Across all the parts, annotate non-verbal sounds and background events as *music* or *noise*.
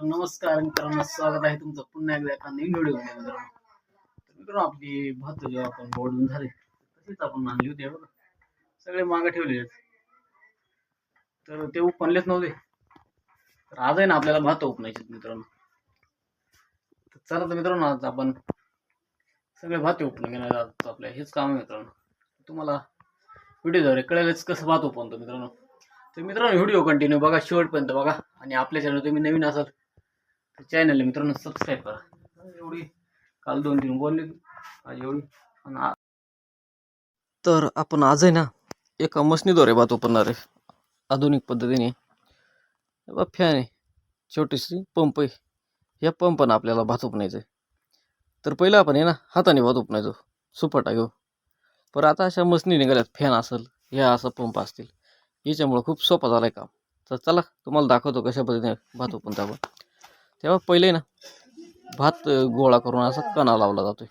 तर नमस्कार मित्रांनो स्वागत आहे तुमचं पुन्हा एकदा एका नवीन व्हिडिओमध्ये मित्रांनो. तर मित्रांनो आपली भात जेव्हा आपण बोलून झाले तशीच आपण आणली होती हे बघा. सगळे मागे ठेवले आहेत. तर ते उपणलेच नव्हते. तर आज आहे ना आपल्याला भात उपणायचे मित्रांनो. तर चला तर मित्रांनो आज आपण सगळे भात उपणून घेणार आज आपल्या हेच काम आहे मित्रांनो. तुम्हाला व्हिडिओद्वारे कळेलच कसं भात उपणतो मित्रांनो. तर मित्रांनो व्हिडिओ कंटिन्यू बघा शेवटपर्यंत बघा. आणि आपल्या चॅनल तुम्ही नवीन असाल चॅनलला मित्रांनो सबस्क्राईब करा. एवढी काल दोन तीन बोलले. आज एवढी. आणि आ- तर आपण आज आहे ना एका मशनीद्वारे भात उपणणार आहे. आधुनिक पद्धतीने. बा फॅन आहे. छोटीशी पंप आहे. या पंपानं आपल्याला भात उपणायचं आहे तर पहिलं आपण आहे ना हाताने भात उपणायचो सुपाटा घेऊ. पर आता अशा मशनी निघाल्यात फॅन असेल ह्या असं पंप असतील. याच्यामुळं खूप सोपा झाला आहे काम. तर चला तुम्हाला दाखवतो कशा पद्धतीने भात उपणता आपण. तेव्हा पहिले ना भात गोळा करून असा कणा लावला जातो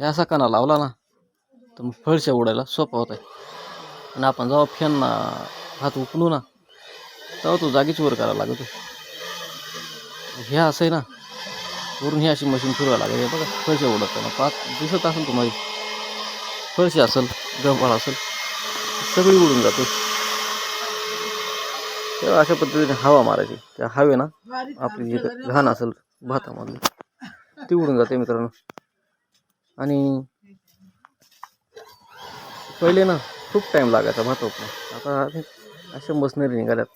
हे असा कणा लावला ना तर मग फळशा उडायला सोपा होत आहे आणि आपण जेव्हा फॅन भात उकलू ना तेव्हा तो जागीच वर करायला लागतो हे असं आहे ना वरून ही अशी मशीन फिरवायला लागेल. बघा फळशा उडत ना पाच दिसत असेल तुम्हाला. फळशी असेल गव्हाळ असेल सगळी उडून जाते. तेव्हा अशा पद्धतीने हवा मारायची. त्या हवे ना आपली जी घाण असेल भातामधली ती उडून जाते मित्रांनो. आणि पहिले ना खूप टाईम लागायचा भात उपणं आता अशा मशनरी निघाल्यात.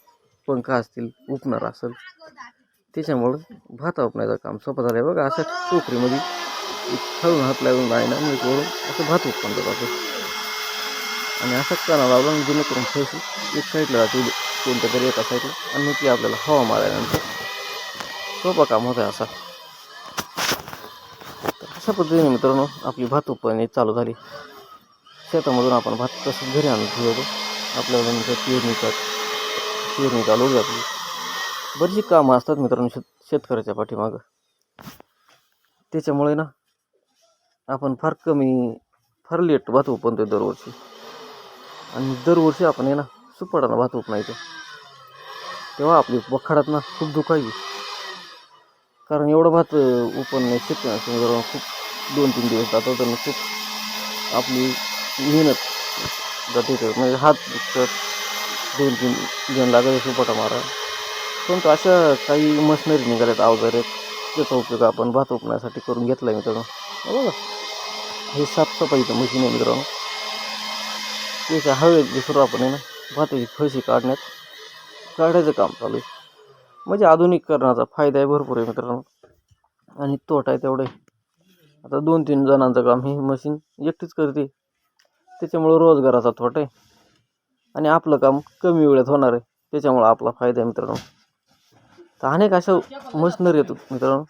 पंखा असतील उपणार असेल. त्याच्यामुळं भात उपण्याचं काम सोपं झालं आहे बघा अशा टोकरीमध्ये खालून हात लावून आहे ना मी करून असं भात जातं आणि असा काना लावला जेणेकरून एक साईडला जाते. कोणत्या तरी एका साईडला आणि ती आपल्याला हवा मारल्यानंतर सोपा काम होतं असा. तर अशा पद्धतीने मित्रांनो आपली भात उत्पादने चालू झाली. शेतामधून आपण भात तसंच घरी आणून ठेवतो. आपल्याला नंतर पेरणी कर पेरणी चालू होती आपली. बरीचशी कामं असतात मित्रांनो शेत शेतकऱ्याच्या पाठीमागं. त्याच्यामुळे ना आपण फार कमी फार लेट भात उपणतो दरवर्षी. आणि दरवर्षी आपण आहे ना सुपाटानं भात उपणायचं तेव्हा आपली वखाडात ना खूप दुखायची. कारण एवढं भात उपणणे शक्य नसतं खूप दोन तीन दिवस जातात आणि खूप आपली मेहनत जाते म्हणजे हात दुखतात दोन तीन जण लागत सुपाटा मारा परंतु अशा काही मशनरी निघाल्यात अवजारे आहेत त्याचा उपयोग आपण भात उपण्यासाठी करून घेतला आहे मित्रांनो हे बघा हे साफसफाईचं मशीन आहे मित्रांनो. त्याच्या हवेत दुसरं आपण आहे ना भाताची फळशी काढण्यात काढायचं काम चालू आहे. म्हणजे आधुनिकीकरणाचा फायदा आहे भरपूर आहे मित्रांनो. आणि तोटा आहे तेवढं आता दोन तीन जणांचं काम ही मशीन एकटीच करते. त्याच्यामुळं रोजगाराचा तोटा आहे. आणि आपलं काम कमी वेळेत होणार आहे. त्याच्यामुळं आपला फायदा आहे मित्रांनो. तर अनेक अशा मशनरी येतात मित्रांनो.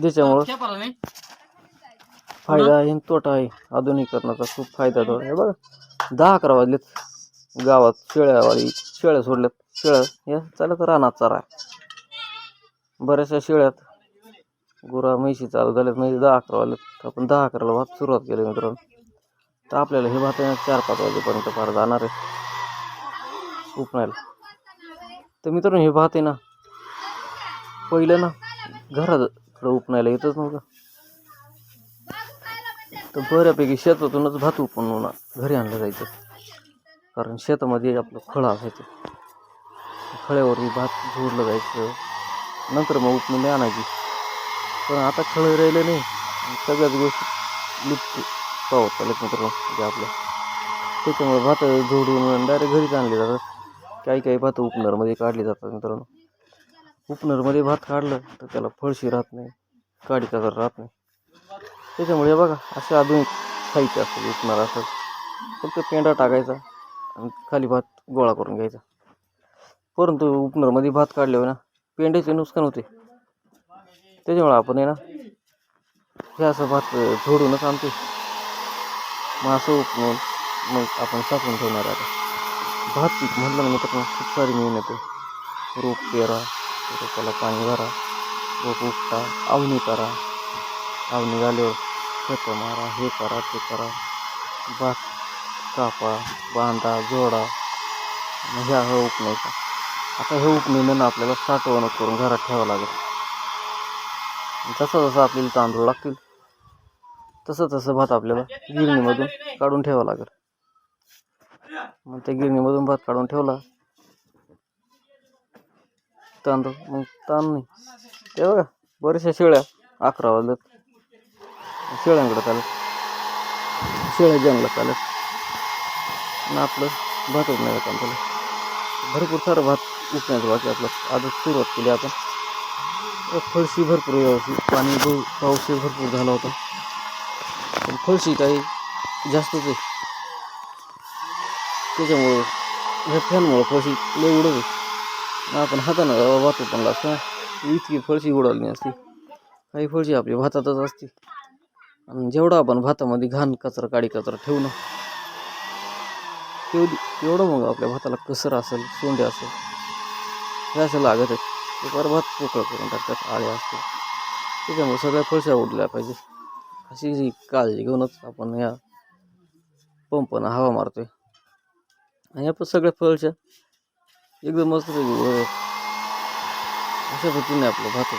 ज्याच्यामुळं फायदा आहे आणि तोटा आहे. आधुनिकीकरणाचा खूप फायदा तो आहे बघा दहा अकरा वाजलेत. गावात शेळ्यावाडी शेळ्या सोडल्यात. शेळ्या? या चालत रानात चारा. बऱ्याचशा शेळ्यात गुरा म्हैशी चालू झाल्यात म्हणजे दहा अकरा वाजलेत आपण दहा अकराला भात सुरुवात केली मित्रांनो. तर आपल्याला हे भात आहे ना चार पाच वाजेपर्यंत फार जाणार आहे. उपणायला तर मित्रांनो हे भात आहे ना पहिलं ना घराकडं उपणायला येतच नव्हतं. तर बऱ्यापैकी शेतातूनच भात उपणून घरी आणलं जायचं. कारण शेतामध्ये आपलं फळं असायचं. फळ्यावरती भात झोडलं जायचं. नंतर मग उपणून आणायची. पण आता खळ राहिलं नाही. सगळ्याच गोष्टी लुप्त पावत चालत जे म्हणजे आपल्या. त्याच्यामुळे भात झोडून डायरेक्ट घरीच आणले जातात. काही काही भात उपनरमध्ये काढली जातात मित्रांनो. उपनरमध्ये भात काढलं तर त्याला फळशी राहत नाही. काडी कलर राहत नाही. त्याच्यामुळे बघा असे आधुनिक साहित्य असतात विकणार असं फक्त पेंडा टाकायचा. आणि खाली भात गोळा करून घ्यायचा. परंतु उपनरमध्ये भात काढल्यावर ना पेंड्याचे नुकसान होते. त्याच्यामुळे आपण आहे ना हे असं भात झोडूनच आणतो मग असं उपणून मग आपण साठवून ठेवणार आहे आता. भात पीक म्हटलं ना मित्रांनो खूप सारी मेहनत आहे. रोप पेरा रोपाला पाणी भरा रोप उपटा आवणी करा. आवणी झाल्यावर शेतं मारा हे करा ते करा. भात कापा बांधा जोडा. ह्या ह्या हा उपणायचा आता हे उपनेनं ना आपल्याला साठवणूक करून घरात ठेवावं लागेल. जसं जसं आपल्याला तांदूळ लागतील तसं तसं भात आपल्याला गिरणीमधून काढून ठेवावं लागेल. मग त्या गिरणीमधून भात काढून ठेवला तांदूळ मग ताण नाही. ते बघा बऱ्याचशा शेळ्या अकरा वाजल्यात शेळ्यांकडे चालत शेळ्या जंगलात चालत. आणि आपलं भात उपण्याचं काम चालू भरपूर सारं भात उपण्याचं बाकी आपलं. आजच सुरुवात केली आपण. फळशी भरपूर व्यवस्थित पाणी भर भरपूर झाला होता. पण फळशी काही जास्तच आहे. त्याच्यामुळं, ह्या फॅनमुळं फळशी लय उडत आहे. आपण हातानं वाहतो पण लागतं इतकी फळशी उडाली नसती. काही फळशी आपली भातातच असते. आणि जेवढा आपण भातामध्ये घाण कचरा काडी कचरा ठेवू ना तेवढी तेवढं मग आपल्या भाताला कसर असेल सोंडे असेल हे असं लागत आहे ते भात पोकळ करून टाकतात आळ्या असते त्याच्यामुळे सगळ्या फळशा उडल्या पाहिजे. अशी जी काळजी घेऊनच आपण या पंपनं हवा मारतोय. आणि आपण सगळ्या फळशा एकदम मस्त अशा पद्धतीने आपलं भात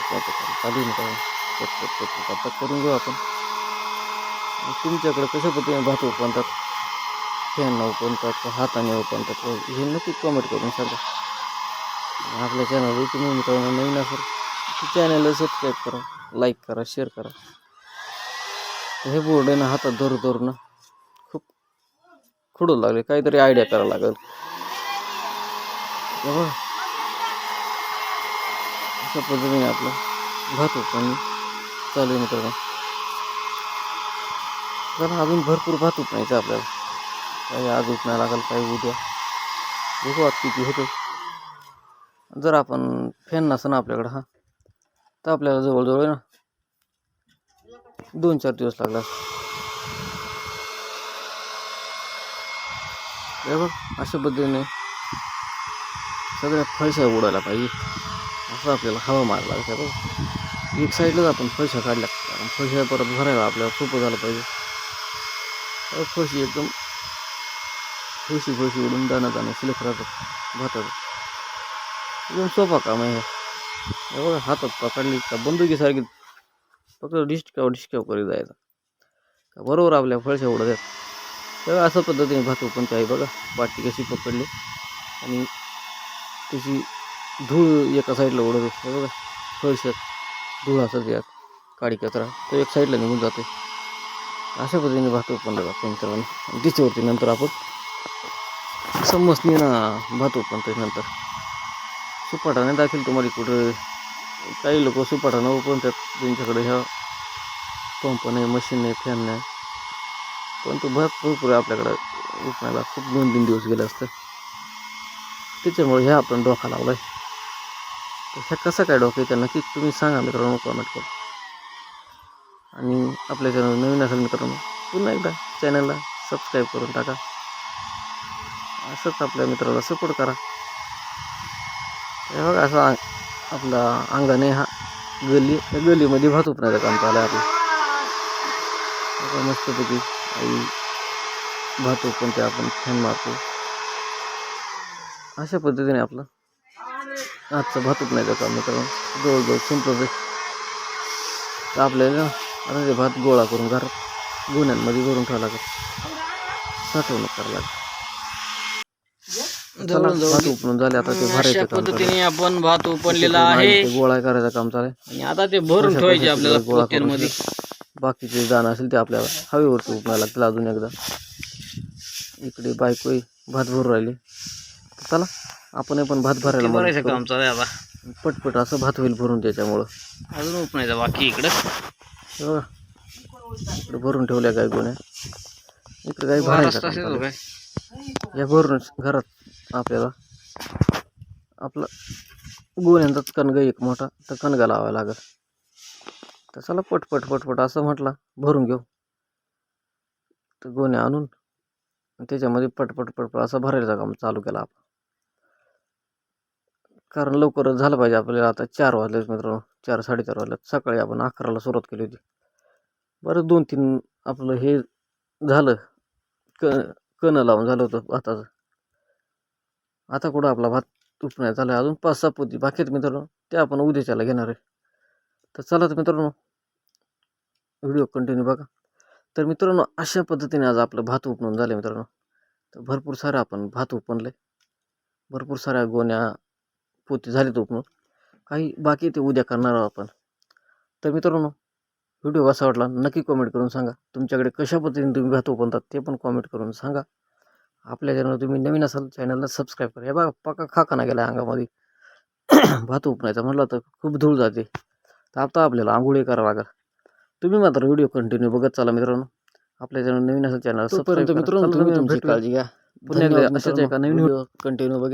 चालू नका करून घेऊ आपण. तुमच्याकडे कशा पद्धतीने भात उपणतात फॅननं ओपन करतो हाताने उपणतात हे नक्की कमेंट करून सांगा. आपल्या चॅनल तुम्ही मित्रांनो नवीन असेल तर चॅनलला सबस्क्राईब करा लाईक करा शेअर करा. हे बोर्ड आहे ना हातात धरू धरू ना खूप खुडू लागले. काहीतरी आयडिया करावं लागेल. अशा पद्धतीने आपलं भात पण चालू आहे मित्रांनो. कारण अजून भरपूर भात उपणायचं आपल्याला. काही आज उठणं लागेल काही उद्या बघू आज किती होतं जर आपण फॅन नसं ना आपल्याकडं हा. तर आपल्याला जवळजवळ आहे ना. दोन चार दिवस लागला बघ अशा पद्धतीने सगळ्या फळशा उडायला पाहिजे. असं आपल्याला हवा मारायला लागते बघ. एक साईडलाच आपण फळशा काढल्या. फळशा परत भरायला आपल्याला सोपं झालं पाहिजे. फळशी एकदम फळशी फळशी उडून दाणं दाणं शिल्लक राहतात भातात एकदम सोपा काम आहे हे. बघा हातात पकडली का बंदुकीसारखी फक्त डिस्टकाव डिस्काव करीत जायचा का बरोबर आपल्या फळशा उडत आहेत. तेव्हा अशा पद्धतीने भात पण आहे बघा पाटी कशी पकडली आणि त्याची धूळ एका साईडला उडत असते बघा फळशात धूळ असत यात काळी कचरा तो एक साईडला निघून जातो अशा पद्धतीने भात पण जातो मित्रांनो. आणि नंतर आपण समजणे ना भात उपणतो त्याच्यानंतर सुपाटाने दाखील तुम्हाला कुठं काही लोक सुपाटानं उपणतात त्यांच्याकडे ह्या पंप नाही मशीन नाही फॅन नाही पण तो भात भरपूर आपल्याकडं. उपणायला खूप दोन तीन दिवस गेले असतं. त्याच्यामुळे ह्या आपण डोका लावला आहे तर ह्या कसा काय डोका आहे नक्की तुम्ही सांगा मित्रांनो कमेंट करून. आणि आपल्या चॅनल नवीन असेल मित्रांनो पुन्हा एकदा चॅनलला सबस्क्राईब करून टाका. असंच आपल्या मित्राला सपोर्ट करा. हे बघा असं अंग- आपला अंगाने हा गली गलीमध्ये भात उपणायचं काम चालू आहे आपलं. मस्तपैकी आई भात उपणते आपण फॅन मारतो. अशा पद्धतीने आपलं आजचं भात उपण्याचं काम मित्रांनो जवळजवळ संपलं आहे. तर आपल्याला आता ते भात गोळा करून घरात गुन्ह्यांमध्ये भरून ठेवा लागेल. साठवणूक करावं लागेल. चला, भात उपणून झाले आता ते अशा भरायचं काम चालू आहे. पद्धतीने आपण भात उपणलेला आहे. ते गोळा करायचं काम चालू आहे. आणि आता ते भरून ठेवायचे आपल्याला गोळा करून पोत्यांमध्ये बाकीचे दाणं असेल ते आपल्याला हवेवरती उपणायला लागतील अजून एकदा. इकडे बायको भात भरून राहिले. चला आपण पण भात भरायला मदत भरायचं करू. काम चालू आहे आता. पटपट असं भात होईल भरून त्याच्यामुळं. अजून उपणायचं बाकी इकडं. हे. बघा इकडे भरून ठेवल्या काय गोण्या इकडे काही भरायचं महाराष्ट्र काम असेल चालू तो आहे. काय? या भरून घरात. आपल्याला आपला गोण्यांचाच कणगा एक मोठा तर कणगा लावायला लागेल. तर चला पटपट पटपट असं म्हटलं भरून घेऊ. तर गोण्या आणून त्याच्यामध्ये पटपट पटपट असं भरायचं काम चालू केला आपण. कारण लवकरच झालं पाहिजे आपल्याला आता चार वाजलेच मित्रांनो चार साडेचार वाजले सकाळी आपण अकराला सुरुवात केली होती. बरं दोन तीन आपलं हे झालं क कणं लावून झालं होतं भाताचं. आता कुठं आपला भात उपण्यात झालं अजून पाच सहा पोती बाकी आहेत मित्रांनो ते आपण उद्याच्याला घेणार आहे. तर चला तर मित्रांनो व्हिडिओ कंटिन्यू बघा. तर मित्रांनो अशा पद्धतीने आज आपलं भात उपणून झालं मित्रांनो. तर भरपूर सारं आपण भात उपणलं भरपूर साऱ्या गोण्या पोती झालेत उपणून काही बाकी ते उद्या करणार आहोत आपण. तर मित्रांनो व्हिडिओ कसा वाटला नक्की कॉमेंट करून सांगा. तुमच्याकडे कशा पद्धतीने तुम्ही भात उपणतात ते पण कॉमेंट करून सांगा. आपल्या चॅनल तुम्ही नवीन असाल चॅनलला सबस्क्राईब करा. हे बघा पक्का खाकाना गेला अंगामध्ये. *coughs* भात उपणायचा म्हटलं तर खूप धूळ जाते. तर आता आपल्याला आंघोळी करावं लागेल. तुम्ही मात्र व्हिडिओ कंटिन्यू बघत चला मित्रांनो. आपल्या चॅनल नवीन असेल चॅनल सबस्क्राईब मित्रांनो तुम्ही तुमची काळजी घ्या. पुन्हा एकदा अशाच एका नवीन व्हिडिओ कंटिन्यू बघत